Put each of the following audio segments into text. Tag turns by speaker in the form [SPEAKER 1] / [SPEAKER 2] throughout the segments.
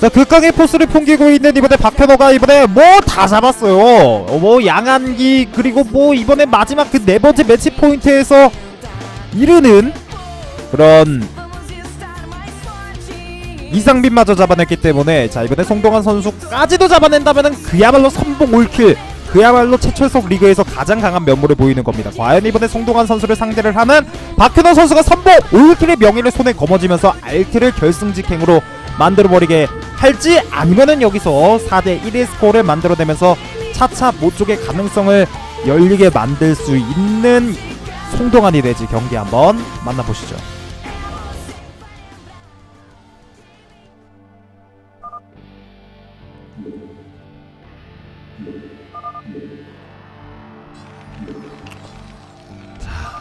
[SPEAKER 1] 자 극강의 포스를 풍기고 있는 이번에 박현호가 이번에 뭐 다 잡았어요 어, 뭐 양한기 그리고 뭐 이번에 마지막 그 네 번째 매치 포인트에서 이르는 그런 이상빈마저 잡아냈기 때문에 자 이번에 송동환 선수까지도 잡아낸다면은 그야말로 선봉 올킬 그야말로 최철석 리그에서 가장 강한 면모를 보이는 겁니다. 과연 이번에 송동환 선수를 상대를 하는 박현호 선수가 선봉 올킬의 명예를 손에 거머쥐면서 알킬을 결승 직행으로 만들어버리게 할지 아니면은 여기서 4대 1의 스코어를 만들어내면서 차차 모쪽의 가능성을 열리게 만들 수 있는 송동환이 될지 경기 한번 만나보시죠.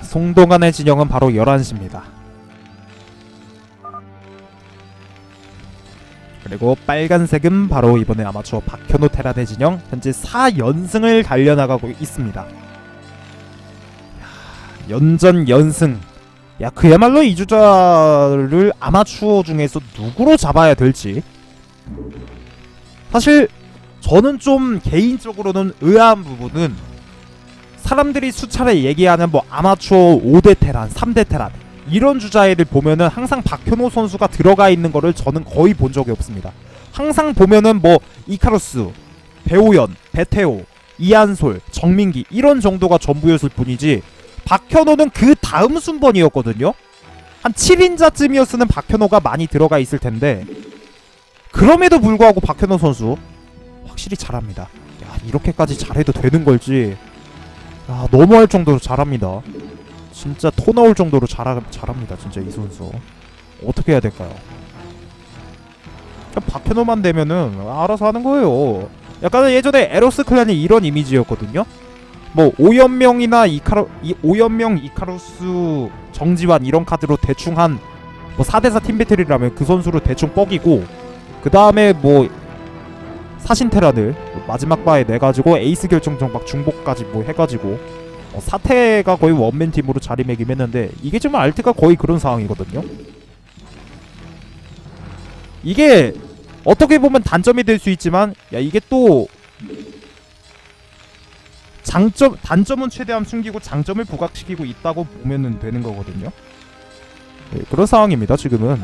[SPEAKER 1] 송동환의 진영은 바로 11시입니다. 그리고 빨간색은 바로 이번에 아마추어 박현호 테란의 진영 현재 4연승을 달려나가고 있습니다. 야, 연전 연승 야 그야말로 이 주자를 아마추어 중에서 누구로 잡아야 될지 사실 저는 좀 개인적으로는 의아한 부분은 사람들이 수차례 얘기하는 뭐 아마추어 5대 테란, 3대 테란 이런 주자애를 보면은 항상 박현호 선수가 들어가 있는 거를 저는 거의 본 적이 없습니다. 항상 보면은 뭐 이카루스, 배우연, 배태호, 이한솔, 정민기 이런 정도가 전부였을 뿐이지 박현호는 그 다음 순번이었거든요. 한 7인자쯤이었으면 박현호가 많이 들어가 있을 텐데 그럼에도 불구하고 박현호 선수 확실히 잘합니다. 야 이렇게까지 잘해도 되는 걸지 야 너무할 정도로 잘합니다. 진짜 토 나올 정도로 잘하, 잘합니다. 진짜 이 선수 어떻게 해야 될까요? 박현호만 되면은 알아서 하는 거예요. 약간 예전에 에로스 클랜이 이런 이미지였거든요. 뭐 오연명이나 이카루 이 오연명 이카루스 정지환 이런 카드로 대충 한 뭐 4대4 팀 배틀이라면 그 선수를 대충 뻑이고 그 다음에 뭐 사신 테란을 마지막 바에 내 가지고 에이스 결정전 막 중복까지 뭐 해가지고 어, 사태가 거의 원맨 팀으로 자리매김했는데 이게 지금 알트가 거의 그런 상황이거든요. 이게 어떻게 보면 단점이 될 수 있지만 야 이게 또 장점 단점은 최대한 숨기고 장점을 부각시키고 있다고 보면은 되는 거거든요. 네, 그런 상황입니다 지금은.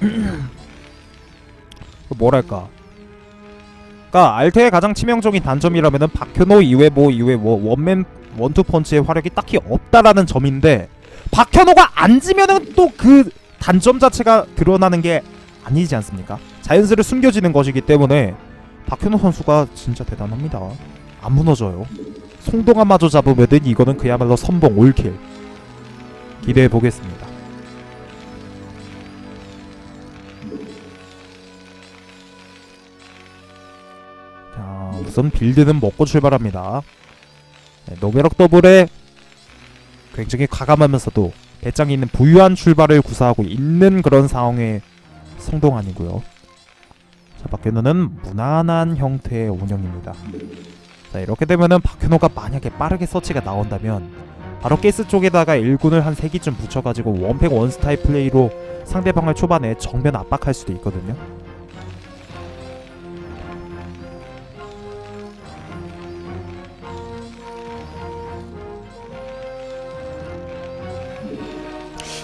[SPEAKER 1] 뭐랄까. 그러니까 알테의 가장 치명적인 단점이라면은 박현호 이외 뭐 이외 뭐 원맨 원투 펀치의 화력이 딱히 없다라는 점인데 박현호가 앉으면은 또 그 단점 자체가 드러나는 게 아니지 않습니까? 자연스레 숨겨지는 것이기 때문에 박현호 선수가 진짜 대단합니다. 안 무너져요. 송동환마저 잡으면은 이거는 그야말로 선봉 올킬. 기대해 보겠습니다. 우선 빌드는 먹고 출발합니다. 네, 노베럭 더블에 굉장히 과감하면서도 배짱이 있는 부유한 출발을 구사하고 있는 그런 상황의 성동환이고요. 자, 박현호는 무난한 형태의 운영입니다. 자, 이렇게 되면은 박현호가 만약에 빠르게 서치가 나온다면 바로 가스 쪽에다가 1군을 한 3기쯤 붙여가지고 원팩 원스타일 플레이로 상대방을 초반에 정면 압박할 수도 있거든요.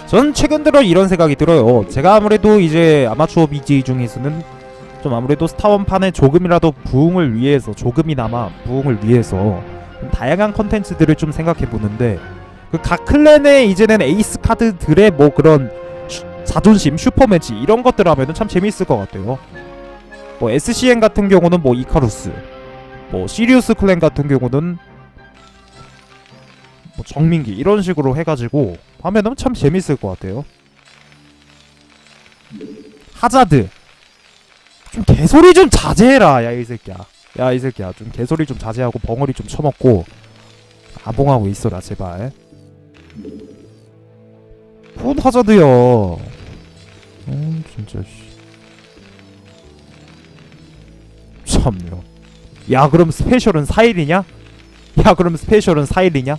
[SPEAKER 1] 전 최근 들어 이런 생각이 들어요. 제가 아무래도 이제 아마추어 BJ 중에서는 좀 아무래도 스타원판에 조금이라도 부흥을 위해서 조금이나마 부흥을 위해서 좀 다양한 컨텐츠들을 좀 생각해 보는데 그 각 클랜의 이제는 에이스 카드들의 뭐 그런 슈- 자존심 슈퍼매치 이런 것들 하면은 참 재밌을 것 같아요. 뭐 SCN 같은 경우는 뭐 이카루스, 뭐 시리우스 클랜 같은 경우는 뭐 정민기 이런 식으로 해가지고 하면은 참 재밌을 것 같아요. 하자드. 좀 개소리 좀 자제해라 야 이 새끼야. 야 이 새끼야. 좀 개소리 좀 자제하고 벙어리 좀 쳐먹고. 아봉하고 있어라 제발. 폰 하자드야. 음 진짜 씨. 참요 야 그럼 스페셜은 4일이냐? 야 그럼 스페셜은 4일이냐?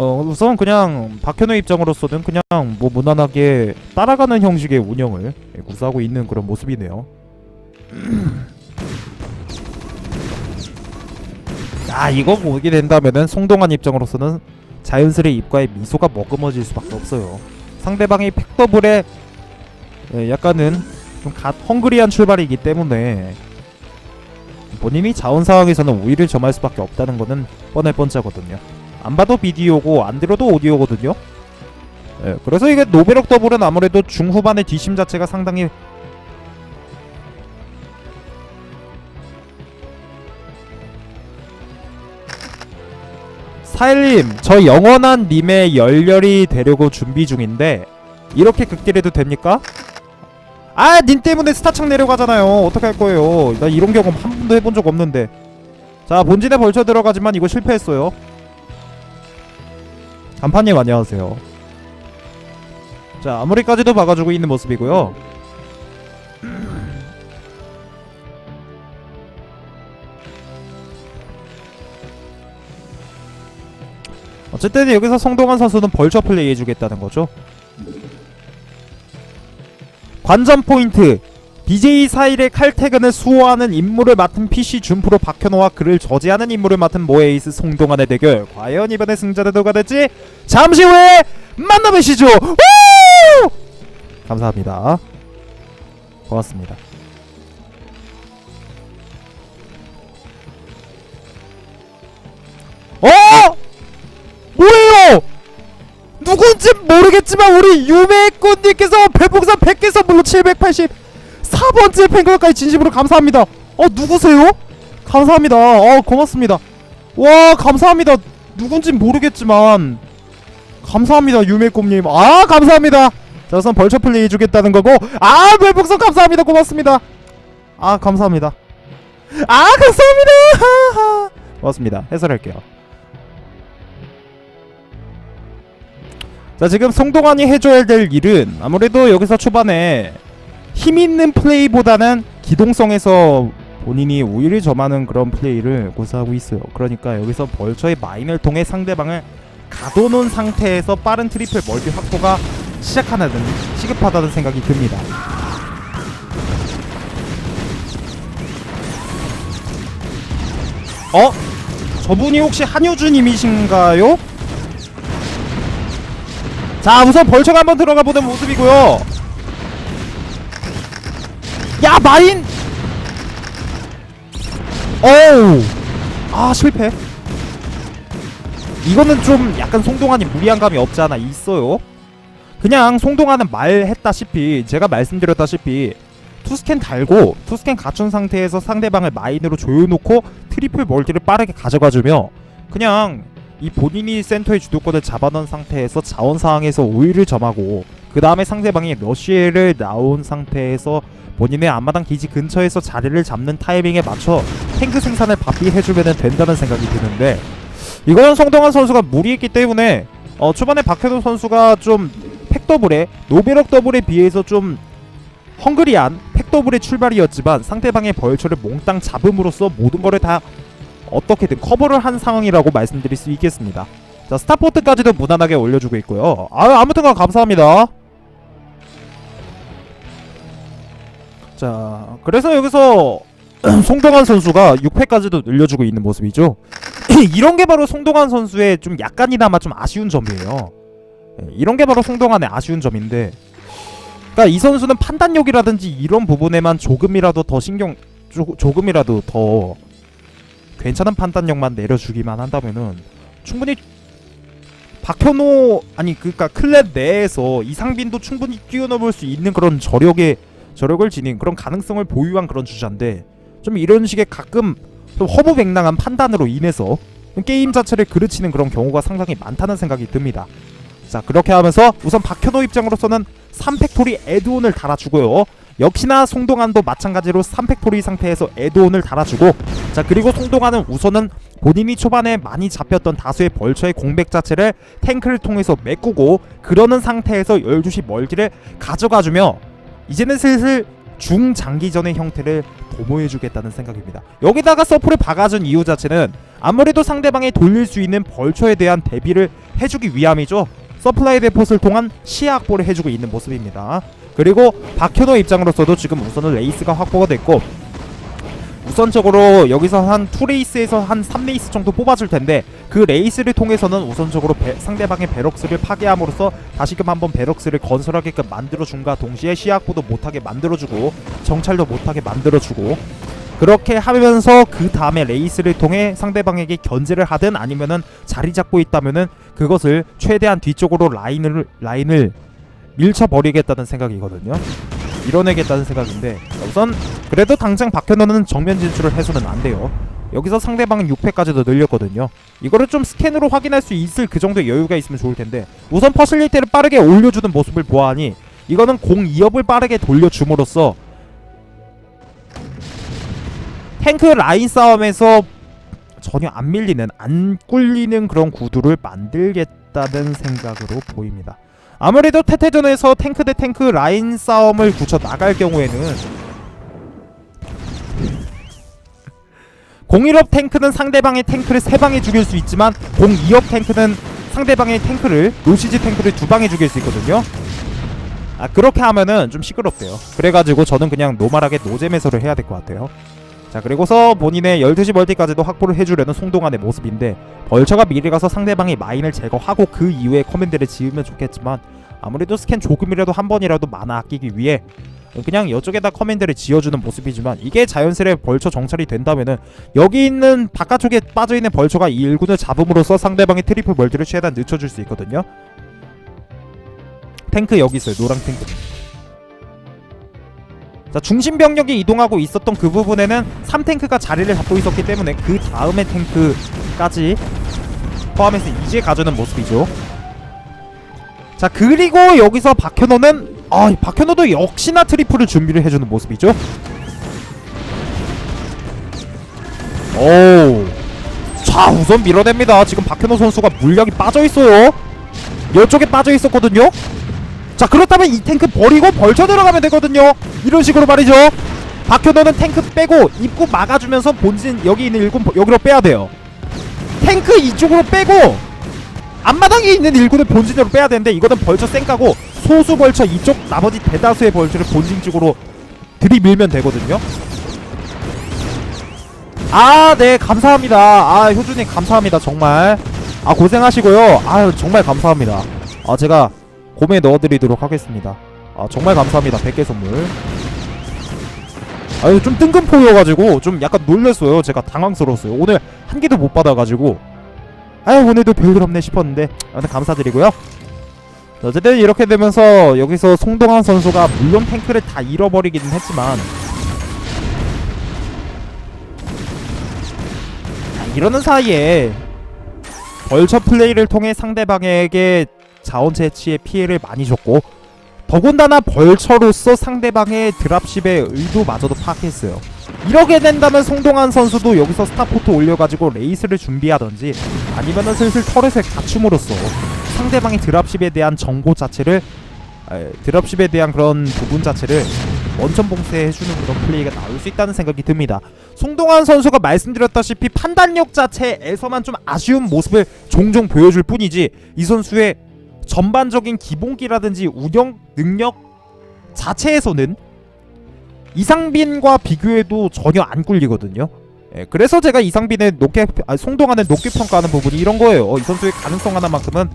[SPEAKER 1] 어 우선 그냥 박현우 입장으로서는 그냥 뭐 무난하게 따라가는 형식의 운영을 예, 구사하고 있는 그런 모습이네요. 아 이거 보게 된다면은 송동환 입장으로서는 자연스레 입가에 미소가 머금어질 수밖에 없어요. 상대방이 팩더블에 예, 약간은 좀 갓 헝그리한 출발이기 때문에 본인이 자원 상황에서는 우위를 점할 수밖에 없다는 거는 뻔할 뻔짜거든요. 안 봐도 비디오고 안 들어도 오디오거든요. 예, 그래서 이게 노베럭 더블은 아무래도 중후반의 뒷심 자체가 상당히 사일님, 저 영원한 님의 열렬히 되려고 준비 중인데 이렇게 극딜해도 됩니까? 아, 님 때문에 스타창 내려가잖아요. 어떻게 할 거예요? 나 이런 경험 한 번도 해본 적 없는데. 자, 본진에 벌쳐 들어가지만 이거 실패했어요. 간판님 안녕하세요. 자, 아무리까지도 박아주고 있는 모습이고요. 어쨌든 여기서 성동환 선수는 벌처 플레이 해주겠다는 거죠. 관전 포인트 BJ 사일의 칼퇴근을 수호하는 임무를 맡은 PC 준프로 박현호와 그를 저지하는 임무를 맡은 모에이스 송동환의 대결 과연 이번에 승자는 누가 될지 잠시 후에 만나보시죠 우! 감사합니다 고맙습니다 어? 뭐예요? 누군지 모르겠지만 우리 유메꾼님께서 별풍선 100개 선물로 784번째 팬클럽까지 진심으로 감사합니다. 어 누구세요? 감사합니다. 어 고맙습니다. 와 감사합니다. 누군진 모르겠지만 감사합니다 유메꿈님. 아 감사합니다. 자 우선 벌처 플레이 해주겠다는 거고 아 별풍선 감사합니다. 고맙습니다. 아 감사합니다. 아 감사합니다. 고맙습니다. 해설할게요. 자 지금 송동환이 해줘야 될 일은 아무래도 여기서 초반에 힘 있는 플레이보다는 기동성에서 본인이 우위를 점하는 그런 플레이를 고수하고 있어요. 그러니까 여기서 벌처의 마인을 통해 상대방을 가둬놓은 상태에서 빠른 트리플 멀티 확보가 시작하는 시급하다는 생각이 듭니다. 어? 저분이 혹시 한효주님이신가요? 자 우선 벌처가 한번 들어가 보는 모습이고요 야 마인 어우! 아 실패. 이거는 좀 약간 송동환이 무리한 감이 없지 않아? 있어요. 그냥 송동환은 말했다시피 제가 말씀드렸다시피 투스캔 달고 투스캔 갖춘 상태에서 상대방을 마인으로 조여놓고 트리플 멀티를 빠르게 가져가주며 그냥 이 본인이 센터의 주도권을 잡아놓은 상태에서 자원 상황에서 우위를 점하고 그 다음에 상대방이 러시에를 나온 상태에서 본인의 앞마당 기지 근처에서 자리를 잡는 타이밍에 맞춰 탱크 생산을 바삐 해주면 된다는 생각이 드는데 이거는 성동환 선수가 무리했기 때문에 어, 초반에 박현우 선수가 좀 팩더블에 노베럭 더블에 비해서 좀 헝그리한 팩더블의 출발이었지만 상대방의 벌처를 몽땅 잡음으로써 모든 거를 다 어떻게든 커버를 한 상황이라고 말씀드릴 수 있겠습니다. 자 스타포트까지도 무난하게 올려주고 있고요. 아 아무튼간 감사합니다. 자 그래서 여기서 송동환 선수가 6패까지도 늘려주고 있는 모습이죠. 이런 게 바로 송동환 선수의 좀 약간이나마 좀 아쉬운 점이에요. 예, 이런 게 바로 송동환의 아쉬운 점인데, 그러니까 이 선수는 판단력이라든지 이런 부분에만 조금이라도 더 신경 조, 조금이라도 더 괜찮은 판단력만 내려주기만 한다면은 충분히 박현호 아니 그니까 클랩 내에서 이상빈도 충분히 뛰어넘을 수 있는 그런 저력의 저력을 지닌 그런 가능성을 보유한 그런 주자인데 좀 이런 식의 가끔 좀 허무맹랑한 판단으로 인해서 게임 자체를 그르치는 그런 경우가 상당히 많다는 생각이 듭니다. 자 그렇게 하면서 우선 박현호 입장으로서는 3팩토리 에드온을 달아주고요. 역시나 송동환도 마찬가지로 3팩토리 상태에서 에드온을 달아주고 자 그리고 송동환은 우선은 본인이 초반에 많이 잡혔던 다수의 벌처의 공백 자체를 탱크를 통해서 메꾸고 그러는 상태에서 12시 멀티를 가져가주며 이제는 슬슬 중장기전의 형태를 도모해주겠다는 생각입니다. 여기다가 서프를 박아준 이유 자체는 아무래도 상대방이 돌릴 수 있는 벌처에 대한 대비를 해주기 위함이죠. 서플라이 데폿을 통한 시야 확보를 해주고 있는 모습입니다. 그리고 박현호 입장으로서도 지금 우선은 레이스가 확보가 됐고 우선적으로 여기서 한투 레이스에서 한 3레이스 정도 뽑아줄 텐데 그 레이스를 통해서는 우선적으로 배- 상대방의 베럭스를 파괴함으로써 다시금 한번 베럭스를 건설하게끔 만들어준과 동시에 시야보도 못하게 만들어주고 정찰도 못하게 만들어주고 그렇게 하면서 그 다음에 레이스를 통해 상대방에게 견제를 하든 아니면은 자리 잡고 있다면은 그것을 최대한 뒤쪽으로 라인을 라인을 밀쳐버리겠다는 생각이거든요. 밀어내겠다는 생각인데 우선 그래도 당장 박현호는 정면 진출을 해서는 안 돼요. 여기서 상대방은 6패까지도 늘렸거든요. 이거를 좀 스캔으로 확인할 수 있을 그 정도의 여유가 있으면 좋을 텐데 우선 퍼실리티를 빠르게 올려주는 모습을 보아하니 이거는 공 2업을 빠르게 돌려줌으로써 탱크 라인 싸움에서 전혀 안 밀리는 안 꿀리는 그런 구도를 만들겠다는 생각으로 보입니다. 아무래도 태태전에서 탱크 대 탱크 라인 싸움을 굳혀 나갈 경우에는 01업 탱크는 상대방의 탱크를 세 방에 죽일 수 있지만 02업 탱크는 상대방의 탱크를 노시즈 탱크를 두 방에 죽일 수 있거든요. 아 그렇게 하면은 좀 시끄럽대요. 그래가지고 저는 그냥 노멀하게 노잼 해설을 해야 될 것 같아요. 자 그리고서 본인의 12시 멀티까지도 확보를 해주려는 송동환의 모습인데 벌처가 미리 가서 상대방의 마인을 제거하고 그 이후에 커맨드를 지으면 좋겠지만 아무래도 스캔 조금이라도 한 번이라도 만화 아끼기 위해 그냥 이쪽에다 커맨드를 지어주는 모습이지만 이게 자연스레 벌처 정찰이 된다면은 여기 있는 바깥쪽에 빠져있는 벌처가 이 일군을 잡음으로써 상대방의 트리플 멀티를 최대한 늦춰줄 수 있거든요. 탱크 여기 있어요. 노랑 탱크 자 중심 병력이 이동하고 있었던 그 부분에는 3탱크가 자리를 잡고 있었기 때문에 그 다음에 탱크까지 포함해서 이제 가져는 모습이죠. 자 그리고 여기서 박현호는 아 박현호도 역시나 트리플을 준비를 해주는 모습이죠. 오자 우선 밀어냅니다. 지금 박현호 선수가 물량이 빠져있어요. 이쪽에 빠져있었거든요 자 그렇다면 이 탱크 버리고 벌쳐 들어가면 되거든요. 이런 식으로 말이죠. 박현호는 탱크 빼고 입구 막아주면서 본진 여기 있는 일군 버- 여기로 빼야 돼요. 탱크 이쪽으로 빼고 앞마당에 있는 일군을 본진으로 빼야 되는데 이거는 벌쳐 쌩까고 소수 벌쳐 이쪽 나머지 대다수의 벌쳐를 본진 쪽으로 들이밀면 되거든요. 아 네 감사합니다. 아 효준님 감사합니다 정말. 아 고생하시고요. 아 정말 감사합니다. 아 제가 곰에 넣어드리도록 하겠습니다. 아 정말 감사합니다. 100개 선물. 아유 좀 뜬금포여가지고 좀 약간 놀랐어요. 제가 당황스러웠어요. 오늘 한 개도 못 받아가지고. 아유 오늘도 별일 없네 싶었는데. 아무튼 감사드리고요. 자, 어쨌든 이렇게 되면서 여기서 송동환 선수가 물론 탱크를 다 잃어버리기는 했지만. 아, 이러는 사이에 벌처 플레이를 통해 상대방에게 자원 채취에 피해를 많이 줬고 더군다나 벌처로서 상대방의 드랍십의 의도마저도 파악했어요. 이렇게 된다면 송동환 선수도 여기서 스타포트 올려가지고 레이스를 준비하던지 아니면은 슬슬 터렛을 갖춤으로써 상대방의 드랍십에 대한 정보 자체를 에, 드랍십에 대한 그런 부분 자체를 원천 봉쇄해주는 그런 플레이가 나올 수 있다는 생각이 듭니다. 송동환 선수가 말씀드렸다시피 판단력 자체에서만 좀 아쉬운 모습을 종종 보여줄 뿐이지 이 선수의 전반적인 기본기라든지 운영 능력 자체에서는 이상빈과 비교해도 전혀 안 꿀리거든요. 예, 그래서 제가 이상빈의 높게 아, 송동환을 높게 평가하는 부분이 이런 거예요. 어, 이 선수의 가능성 하나만큼은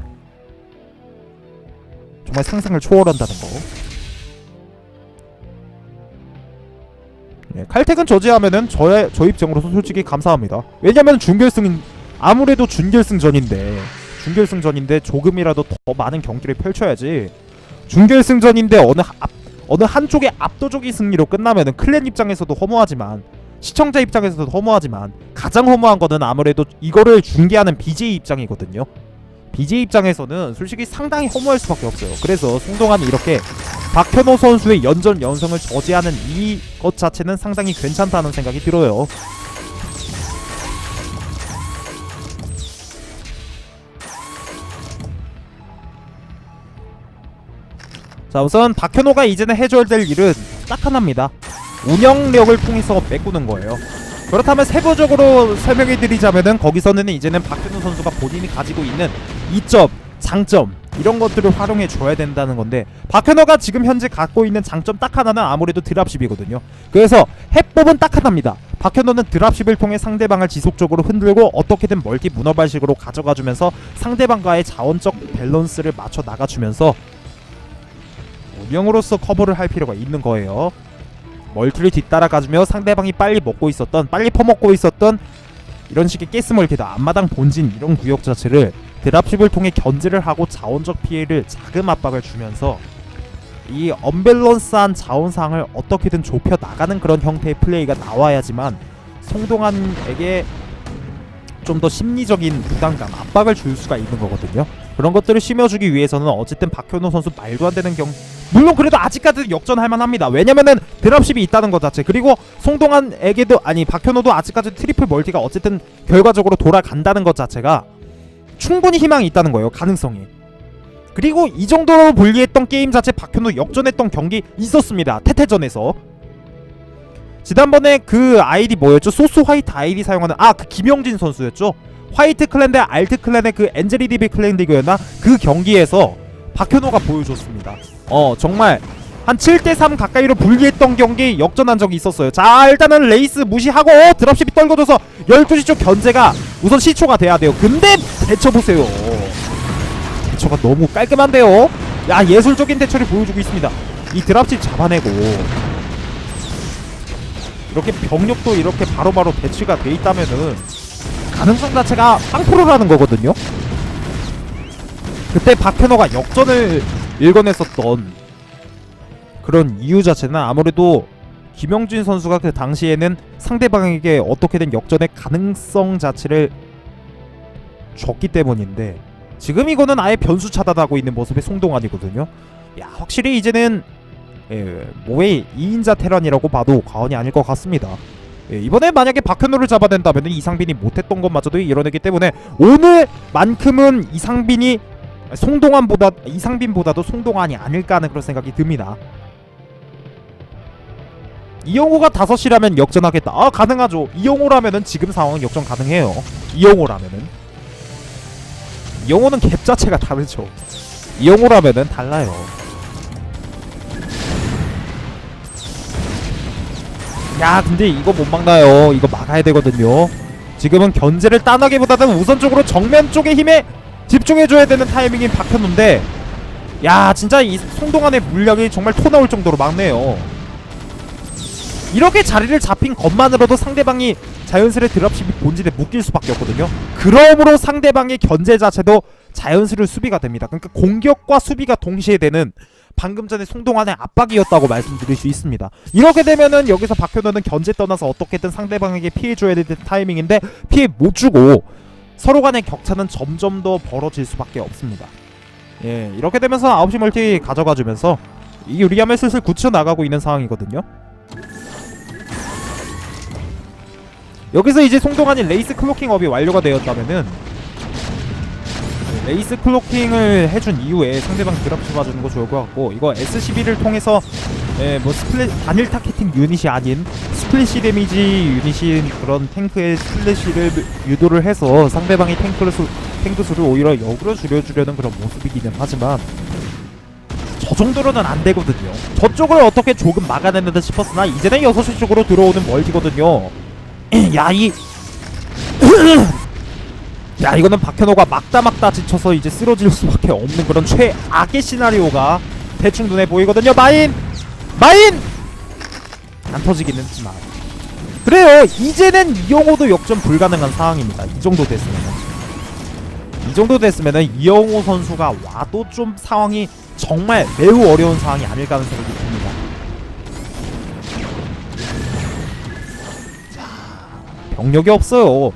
[SPEAKER 1] 정말 상상을 초월한다는 거. 예, 칼텍은 저지하면은 저의 저 입장으로서 솔직히 감사합니다. 왜냐면 준결승 아무래도 준결승전인데 준결승전인데 조금이라도 더 많은 경기를 펼쳐야지. 준결승전인데 어느 앞 어느 한쪽의 압도적인 승리로 끝나면은 클랜 입장에서도 허무하지만 시청자 입장에서도 허무하지만 가장 허무한 거는 아무래도 이거를 중계하는 BJ 입장이거든요. BJ 입장에서는 솔직히 상당히 허무할 수밖에 없어요. 그래서 송동환이 이렇게 박현호 선수의 연전 연성을 저지하는 이것 자체는 상당히 괜찮다는 생각이 들어요. 자 우선 박현호가 이제는 해줘야 될 일은 딱 하나입니다. 운영력을 통해서 메꾸는 거예요. 그렇다면 세부적으로 설명해 드리자면은 거기서는 이제는 박현우 선수가 본인이 가지고 있는 이점, 장점 이런 것들을 활용해 줘야 된다는 건데 박현호가 지금 현재 갖고 있는 장점 딱 하나는 아무래도 드랍십이거든요. 그래서 해법은 딱 하나입니다. 박현호는 드랍십을 통해 상대방을 지속적으로 흔들고 어떻게든 멀티 문어발식으로 가져가주면서 상대방과의 자원적 밸런스를 맞춰 나가주면서 운영으로서 커버를 할 필요가 있는 거예요. 멀티를 뒤따라가주며 상대방이 빨리 먹고 있었던 빨리 퍼먹고 있었던 이런 식의 가스 멀티다 앞마당 본진 이런 구역 자체를 드랍십을 통해 견제를 하고 자원적 피해를 자금 압박을 주면서 이 언밸런스한 자원상을 어떻게든 좁혀 나가는 그런 형태의 플레이가 나와야지만 송동환에게 좀 더 심리적인 부담감, 압박을 줄 수가 있는 거거든요. 그런 것들을 심어주기 위해서는 어쨌든 박현호 선수 말도 안 되는 경 물론 그래도 아직까지는 역전할 만합니다. 왜냐면은 드랍십이 있다는 것 자체 그리고 송동환에게도 아니 박현호도 아직까지 트리플 멀티가 어쨌든 결과적으로 돌아간다는 것 자체가 충분히 희망이 있다는 거예요. 가능성이. 그리고 이 정도로 불리했던 게임 자체 박현호 역전했던 경기 있었습니다. 태태전에서. 지난번에 그 아이디 뭐였죠? 소스 화이트 아이디 사용하는 아 그 김영진 선수였죠. 화이트 클랜 대 알트 클랜의 그 엔젤리디비 클랜 리그였나? 그 경기에서 박현호가 보여줬습니다. 어 정말 한 7대3 가까이로 불리했던 경기 역전한 적이 있었어요. 자 일단은 레이스 무시하고 드랍십이 떨궈져서 12시 쪽 견제가 우선 시초가 돼야 돼요. 근데 대처보세요. 대처가 너무 깔끔한데요. 야 예술적인 대처를 보여주고 있습니다. 이 드랍십 잡아내고 이렇게 병력도 이렇게 바로바로 배치가 돼 있다면은 가능성 자체가 빵프로라는 거거든요. 그때 박현호가 역전을 일궈냈었던 그런 이유 자체는 아무래도 김영준 선수가 그 당시에는 상대방에게 어떻게든 역전의 가능성 자체를 줬기 때문인데 지금 이거는 아예 변수 차단하고 있는 모습의 송동환이거든요. 야 확실히 이제는 예, 모의 2인자 테란이라고 봐도 과언이 아닐 것 같습니다. 예, 이번에 만약에 박현호를 잡아낸다면 이상빈이 못했던 것마저도 이뤄내기 때문에 오늘만큼은 이상빈이 송동환보다 이상빈보다도 송동환이 아닐까 하는 그런 생각이 듭니다. 이영호가 5시라면 역전하겠다. 아 가능하죠. 이영호라면은 지금 상황 역전 가능해요. 이영호라면은 이영호는 갭 자체가 다르죠. 이영호라면은 달라요. 야 근데 이거 못 막나요. 이거 막아야 되거든요. 지금은 견제를 따나기보다는 우선적으로 정면 쪽의 힘에 집중해줘야 되는 타이밍인 박현우인데 야 진짜 이 송동환의 물량이 정말 토 나올 정도로 막네요. 이렇게 자리를 잡힌 것만으로도 상대방이 자연스레 드랍십이 본진에 묶일 수밖에 없거든요. 그러므로 상대방의 견제 자체도 자연스레 수비가 됩니다. 그러니까 공격과 수비가 동시에 되는 방금 전에 송동환의 압박이었다고 말씀드릴 수 있습니다. 이렇게 되면은 여기서 박현호는 견제 떠나서 어떻게든 상대방에게 피해줘야 되는 타이밍인데 피해 못 주고 서로 간의 격차는 점점 더 벌어질 수밖에 없습니다. 예, 이렇게 되면서 9시 멀티 가져가주면서 이 유리함을 슬슬 굳혀 나가고 있는 상황이거든요. 여기서 이제 송동환이 레이스 클로킹 업이 완료가 되었다면은 레이스 클로킹을 해준 이후에 상대방 드랍 잡아주는 거 좋을 것 같고 이거 SCB를 통해서 예, 뭐 스플릿 단일 타겟팅 유닛이 아닌 스플래시 데미지 유닛인 그런 탱크의 스플래시를 유도를 해서 상대방이 탱크를 수, 탱크 수를 오히려 역으로 줄여주려는 그런 모습이기는 하지만 저 정도로는 안 되거든요. 저쪽을 어떻게 조금 막아내는 듯 싶었으나 이제는 6시 쪽으로 들어오는 멀티거든요. 야, 이. 야, 이거는 박현호가 막다 막다 지쳐서 이제 쓰러질 수밖에 없는 그런 최악의 시나리오가 대충 눈에 보이거든요. 마인! 마인! 안 터지긴 했지만. 그래요. 이제는 이영호도 역전 불가능한 상황입니다. 이 정도 됐으면. 이 정도 됐으면은 이영호 선수가 와도 좀 상황이 정말 매우 어려운 상황이 아닐까 하는 생각이 듭니다. 자, 병력이 없어요.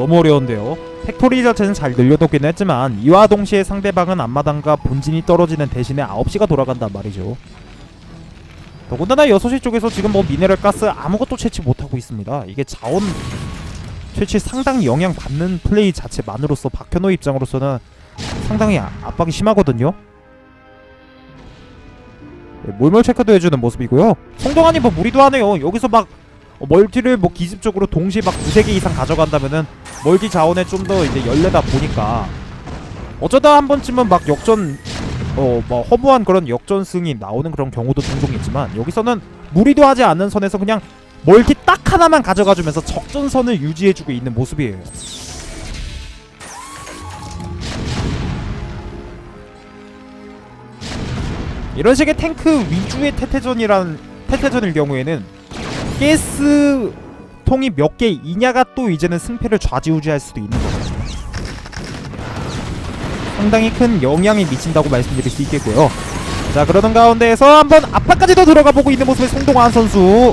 [SPEAKER 1] 너무 어려운데요. 팩토리 자체는 잘 늘려놓긴 했지만 이와 동시에 상대방은 앞마당과 본진이 떨어지는 대신에 9시가 돌아간단 말이죠. 더군다나 6시 쪽에서 지금 뭐 미네랄 가스 아무것도 채취 못하고 있습니다. 이게 자원 채취 상당히 영향 받는 플레이 자체만으로서 박현호 입장으로서는 상당히 아- 압박이 심하거든요. 네, 몰몰 체크도 해주는 모습이고요. 송동환이 뭐 무리도 하네요. 여기서 막 어, 멀티를 뭐 기습적으로 동시에 막 두세 개 이상 가져간다면은 멀티 자원에 좀 더 이제 열려다 보니까 어쩌다 한 번쯤은 막 역전 어 뭐 허무한 그런 역전승이 나오는 그런 경우도 종종 있지만 여기서는 무리도 하지 않는 선에서 그냥 멀티 딱 하나만 가져가주면서 적전선을 유지해주고 있는 모습이에요. 이런 식의 탱크 위주의 태태전이란 태태전일 경우에는 가스 통이 몇 개 이냐가 또 이제는 승패를 좌지우지할 수도 있는 거거든요. 상당히 큰 영향이 미친다고 말씀드릴 수 있겠고요. 자 그러는 가운데에서 한번 압박까지도 들어가 보고 있는 모습의 송동환 선수.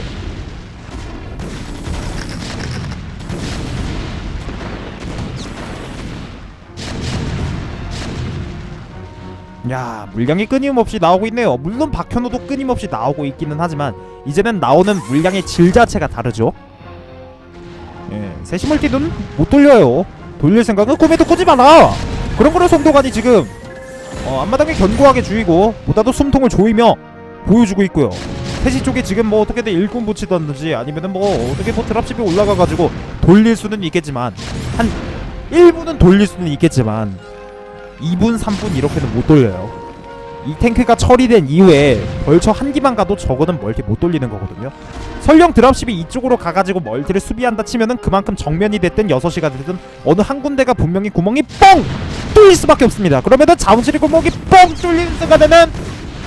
[SPEAKER 1] 야 물량이 끊임없이 나오고 있네요. 물론 박현호도 끊임없이 나오고 있기는 하지만 이제는 나오는 물량의 질 자체가 다르죠. 예, 세시 멀티는 못 돌려요. 돌릴 생각은 꿈에도 꾸지 마라. 그런 거를 송도관이 지금 어, 앞마당에 견고하게 주이고 보다도 숨통을 조이며 보여주고 있고요. 세시 쪽에 지금 뭐 어떻게든 일꾼 붙이던지 아니면은 뭐 어떻게 뭐 드랍십이 올라가가지고 돌릴 수는 있겠지만 한 1분은 돌릴 수는 있겠지만 2분 3분 이렇게는 못 돌려요. 이 탱크가 처리된 이후에 벌처 한 기만 가도 저거는 멀티 못 돌리는 거거든요. 설령 드랍십이 이쪽으로 가가지고 멀티를 수비한다 치면은 그만큼 정면이 됐든 6시가 됐든 어느 한 군데가 분명히 구멍이 뻥 뚫릴 수밖에 없습니다. 그러면은 자원실이 구멍이 뻥 뚫리는 순간에는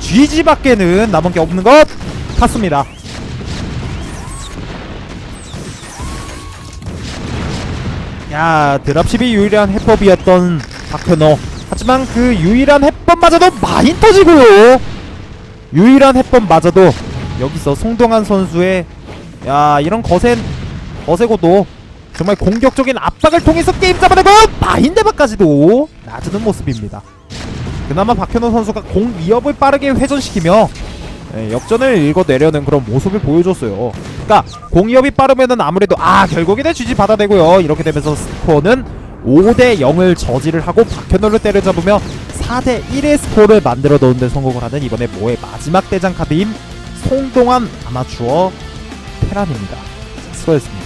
[SPEAKER 1] GG밖에는 남은 게 없는 것 같습니다. 야 드랍십이 유일한 해법이었던 박현호 하지만 그 유일한 해법마저도 많이 터지고요. 유일한 해법마저도 여기서 송동환 선수의 야 이런 거센 거세고도 정말 공격적인 압박을 통해서 게임 잡아내고 마인드박까지도 놔주는 모습입니다. 그나마 박현호 선수가 공 위협을 빠르게 회전시키며 예, 역전을 읽어내려는 그런 모습을 보여줬어요. 그러니까 공이업이 빠르면은 아무래도 아 결국에는 GG 받아내고요. 이렇게 되면서 스코어는 5대 0을 저지를 하고 박현호를 때려잡으며 4대 1의 스코어를 만들어 놓은 데 성공을 하는 이번에 모의 마지막 대장 카드인 송동환 아마추어 테란입니다. 수고했습니다